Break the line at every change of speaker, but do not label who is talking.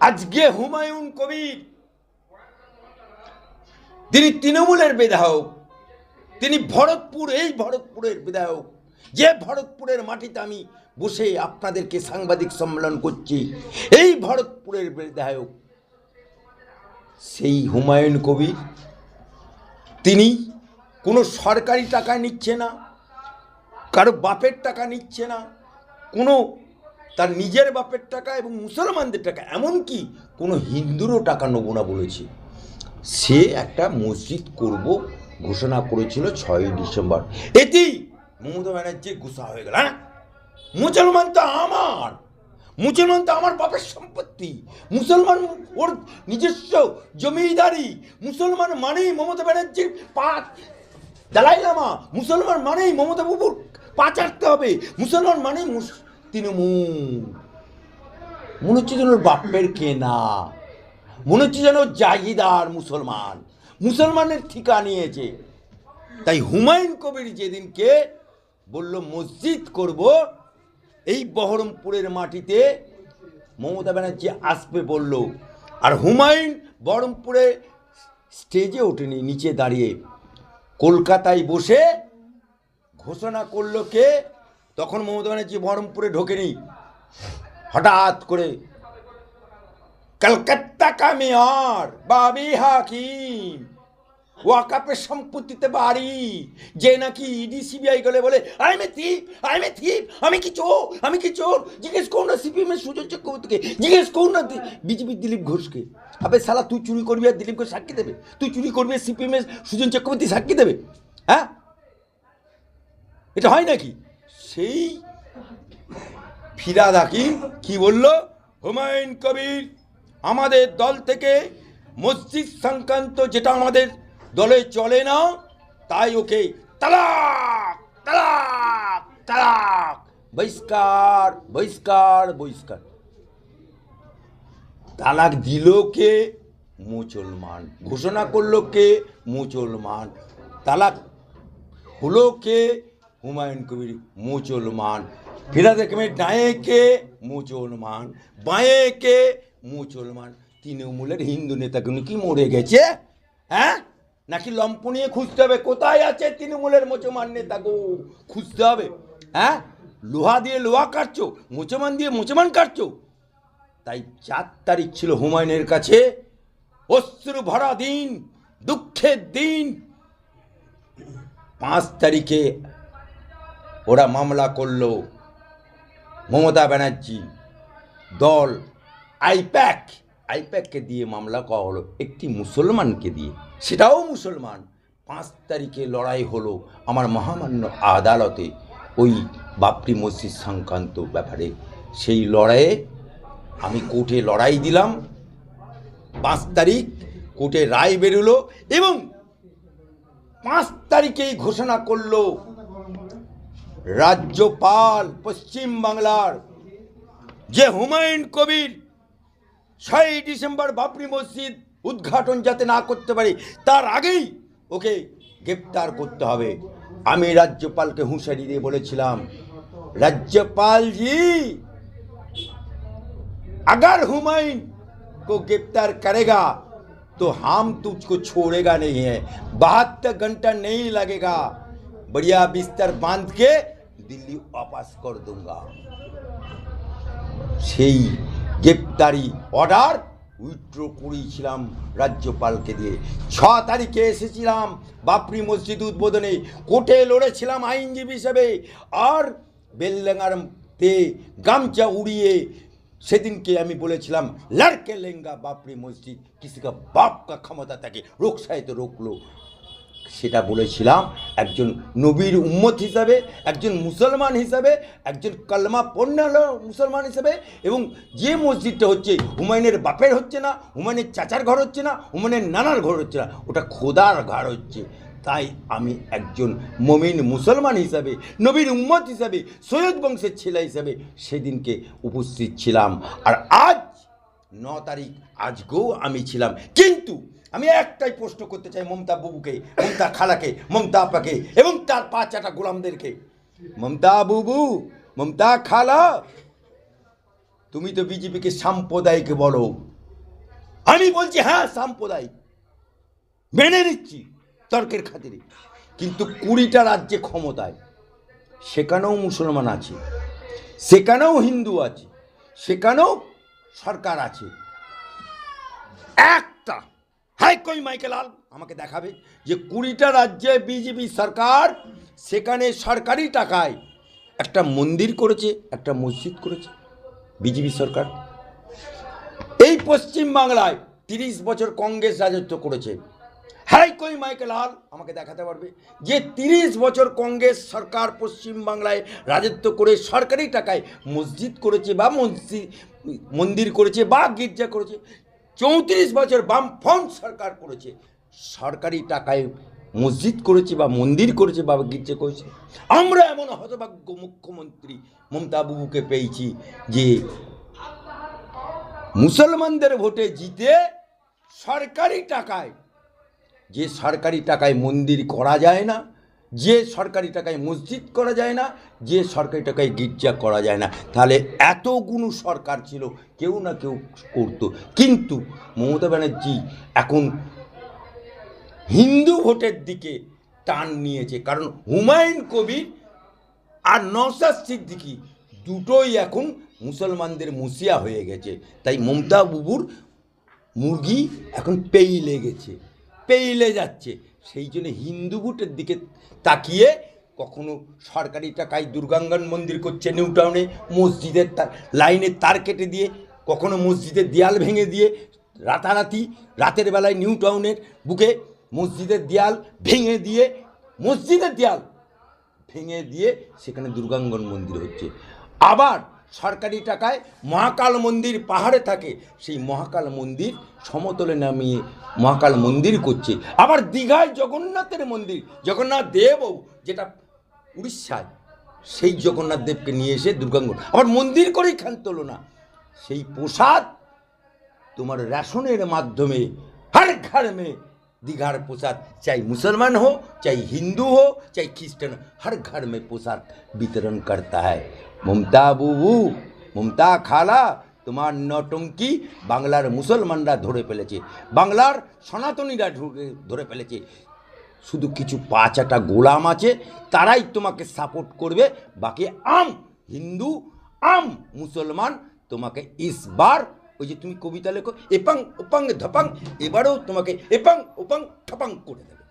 আজকে হুমায়ুন কবির, তিনি তৃণমূলের বিধায়ক, তিনি ভরতপুর, এই ভরতপুরের বিধায়ক, যে ভরতপুরের মাটিতে আমি বসে আপনাদেরকে সাংবাদিক সম্মেলন করছি, এই ভরতপুরের বিধায়ক, সেই হুমায়ুন কবির, তিনি কোনো সরকারি টাকা নিচ্ছে না, কারও বাপের টাকা নিচ্ছে না, কোনো তার নিজের বাপের টাকা এবং মুসলমানদের টাকা, এমনকি কোনো হিন্দুরও টাকা নেব না বলেছে। সে একটা মসজিদ করব ঘোষণা করেছিল ছয়ই ডিসেম্বর। এতেই মমতা ব্যানার্জির গুসা হয়ে গেল হ্যাঁ? মুসলমান তো আমার। মুসলমান তো আমার বাপের সম্পত্তি। মুসলমান ওর নিজস্ব জমিদারি। মুসলমান মানেই মমতা ব্যানার্জির পা দালাই লামা মুসলমান মানেই মমতা বাবুর পা চাটতে হবে। মুসলমান মানেই তৃণমূল মনে হচ্ছে যেন বাপের কেনা। মনে হচ্ছে যেন ওর জাগিদার মুসলমান। মুসলমানের ঠিকা নিয়েছে। তাই হুমায়ুন কবির যেদিনকে বলল, মসজিদ করব এই বহরমপুরের মাটিতে মমতা ব্যানার্জি আসবে বলল। আর হুমায়ুন বহরমপুরে স্টেজে ওঠেনি, নিচে দাঁড়িয়ে। কলকাতায় বসে ঘোষণা করল কে? তখন মমতা ব্যানার্জি বহরমপুরে ঢোকেনি। হঠাৎ করে, কলকাতা কা বাবি হাকিম ওয়াকাপের সম্পত্তিতে বাড়ি, যে নাকি ইডি, সিবিআই গেলে বলে আই মে থিপ আই মে থিপ আমি কি চোর, আমি কি চোর, জিজ্ঞেস করুন না সিপিএম এর সুজন চক্রবর্তীকে, জিজ্ঞেস করুন না বিজেপির দিলীপ ঘোষকে, আবে সালা তুই চুরি করবি আর দিলীপ ঘোষ সাক্ষী দেবে? তুই চুরি করবি সিপিএম এর সুজন চক্রবর্তী সাক্ষী দেবে? হ্যাঁ? এটা হয় নাকি? সেই ফিরাদ হাকিম কি বলল? হুমায়ুন কবির, আমাদের দল থেকে মসজিদ সংক্রান্ত যেটা আমাদের দলে চলে না, তাই ওকে তালাক তালাক তালাক। বহিষ্কার বহিষ্কার বহিষ্কার। তালাক দিল কে? মুসলমান। ঘোষণা করল কে? মুসলমান। তালাক হলো কে? হুমায়ুন কবির মুসলমান ফিরাদ হাকিমের ডায়ে কে মুসলমান বাঁয়ে কে মুসলমান তৃণমূলের হিন্দু নেতাগুলো কি মরে গেছে? হ্যাঁ? নাকি লম্প নিয়ে খুঁজতে হবে? কোথায় আছে তৃণমূলের মুসলমান নেতা গো? খুঁজতে হবে। হ্যাঁ? লোহা দিয়ে লোহা কাটছো মুসলমান দিয়ে মুসলমান কাটছো। তাই চার তারিখ ছিল হুমায়ুনের কাছে। অশ্রু ভরা দিন, দুঃখের দিন। পাঁচ তারিখে ওরা মামলা করল। মমতা ব্যানার্জি, দল, আইপ্যাক। আইপ্যাককে দিয়ে মামলা করা হলো, একটি মুসলমানকে দিয়ে। সেটাও মুসলমান। পাঁচ তারিখে লড়াই হলো আমার মহামান্য আদালতে। ওই বাপরি মসজিদ সংক্রান্ত ব্যাপারে। সেই লড়াইয়ে আমি কোর্টে লড়াই দিলাম। পাঁচ তারিখ কোর্টে রায় বেরোলো এবং পাঁচ তারিখেই ঘোষণা করল রাজ্যপাল পশ্চিম বাংলার যে হুমায়ুন কবির ছয়ই ডিসেম্বর বাবরি মসজিদ উদ্ঘাটন যাতে না করতে পারে তার আগেই ওকে গ্রেপ্তার করতে হবে আমি রাজ্যপালকে হুঁশিয়ারি দিয়ে বলেছিলাম রাজ্যপাল জি अगर हुमायूं को गिरफ्तार करेगा तो हम तुझको छोड़ेगा नहीं है बहत्तर घंटा नहीं लगेगा बढ़िया बिस्तर बांध के दिल्ली वापस कर दूंगा সেই গ্রেপ্তারি অর্ডার উইথড্র করিয়েছিলাম রাজ্যপালকে দিয়ে ছ তারিখে এসেছিলাম বাপরি মসজিদ উদ্বোধনে কোর্টে লড়েছিলাম আইনজীবী হিসেবে আর বেলডাঙ্গার তে গামছা উড়িয়ে সেদিনকে আমি বলেছিলাম লড়কে লেঙ্গা বাপরি মসজিদ কিসি কা বাপ কা ক্ষমতা থাকে রোকসায় তো রোকলো সেটা বলেছিলাম, একজন নবীর উম্মত হিসাবে, একজন মুসলমান হিসাবে, একজন কালমা পণ্যাল মুসলমান হিসাবে, এবং যে মসজিদটা হচ্ছে হুমায়ুনের বাপের হচ্ছে না, হুমায়ুনের চাচার ঘর হচ্ছে না, হুমায়ুনের নানার ঘর হচ্ছে না, ওটা খোদার ঘর হচ্ছে। তাই আমি একজন মমিন মুসলমান হিসাবে, নবীর উম্মত হিসাবে, সৈয়দ বংশের ছেলে হিসাবে সেদিনকে উপস্থিত ছিলাম। আর আজ ন তারিখ, আজকেও আমি ছিলাম। কিন্তু আমি একটাই প্রশ্ন করতে চাই মমতা বাবুকে, মমতা খালাকে, মমতা আপাকে এবং তার পাঁচ চাটা গোলামদেরকে। মমতা বুবু, মমতা খালা, তুমি তো বিজেপিকে সাম্প্রদায়িক বলো। আমি বলছি হ্যাঁ সাম্প্রদায়িক। মেনে নিচ্ছি তর্কের খাতিরে। কিন্তু কুড়িটা রাজ্যে ক্ষমতায়, সেখানেও মুসলমান আছে, সেখানেও হিন্দু আছে, সেখানেও সরকার আছে। একটা হাই কই মাইকেলাল আমাকে দেখাবে যে কুড়িটা রাজ্যে বিজেপি সরকার, সেখানে সরকারি টাকায় একটা মন্দির করেছে, একটা মসজিদ করেছে, বিজেপি সরকার। এই পশ্চিম বাংলায় তিরিশ বছর কংগ্রেস রাজত্ব করেছে। হ্যাঁ কই মাইকেল হাল আমাকে দেখাতে পারবে যে তিরিশ বছর কংগ্রেস সরকার পশ্চিম বাংলায় রাজত্ব করে সরকারি টাকায় মসজিদ করেছে বা মসজিদ, মন্দির করেছে বা গির্জা করেছে চৌত্রিশ বছর বামফ্রন্ট সরকার করেছে। সরকারি টাকায় মসজিদ করেছে বা মন্দির করেছে বা গির্জে করেছে। আমরা এমন হতভাগ্য মুখ্যমন্ত্রী মমতা বাবুকে পেয়েছি যে মুসলমানদের ভোটে জিতে সরকারি টাকায়, যে সরকারি টাকায় মন্দির করা যায় না যে সরকারি টাকায় মসজিদ করা যায় না, যে সরকারি টাকায় গির্জা করা যায় না। তাহলে এতগুলো সরকার ছিল, কেউ না কেউ করতো। কিন্তু মমতা ব্যানার্জি এখন হিন্দু ভোটের দিকে টান নিয়েছে। কারণ হুমায়ুন কবির আর নওসাদ সিদ্দিকি দুটোই এখন মুসলমানদের মুসিয়া হয়ে গেছে। তাই মমতা বুবুর মুরগি এখন পেইলে গেছে, পেইলে যাচ্ছে। সেই জন্য হিন্দু ভোটের দিকে তাকিয়ে কখনো সরকারি টাকায় দুর্গাঙ্গন মন্দির করছে নিউ টাউনে মসজিদের লাইনের তার কেটে দিয়ে, কখনো মসজিদের দেয়াল ভেঙে দিয়ে, রাতারাতি রাতের বেলায় নিউ টাউনের বুকে মসজিদের দেয়াল ভেঙে দিয়ে, মসজিদের দেয়াল ভেঙে দিয়ে সেখানে দুর্গাঙ্গন মন্দির হচ্ছে। আবার সরকারি টাকায় মহাকাল মন্দির পাহাড়ে থাকে, সেই মহাকাল মন্দির সমতলে নামিয়ে মহাকাল মন্দির করছে। আবার দীঘায় জগন্নাথের মন্দির, জগন্নাথ দেবও যেটা উড়িষ্যায়, সেই জগন্নাথ দেবকে নিয়ে এসে দুর্গাঙ্গ। আবার মন্দির করেই খান না। সেই প্রসাদ তোমার রেশনের মাধ্যমে, হার ঘর মেয়ে दीघार प्रसाद चाहे मुसलमान हो चाहे हिंदू हो चाहे क्रिश्चियन हो हर घर में प्रसाद वितरण करता है মমতা বুবু মমতা খালা তোমার নটঙ্কি বাংলার মুসলমানরা ধরে ফেলেছে বাংলার সনাতনীরা ধরে- ধরে ফেলেছে শুধু কিছু পাঁচাটা গোলাম আছে তারাই তোমাকে সাপোর্ট করবে বাকি আম হিন্দু আম মুসলমান তোমাকে ইসবার ওই যে তুমি কবিতা লেখো, এপাং, ওপাং, ধপাং, এবারেও তোমাকে এপাং, ওপাং, ঠপাং করে দেবে।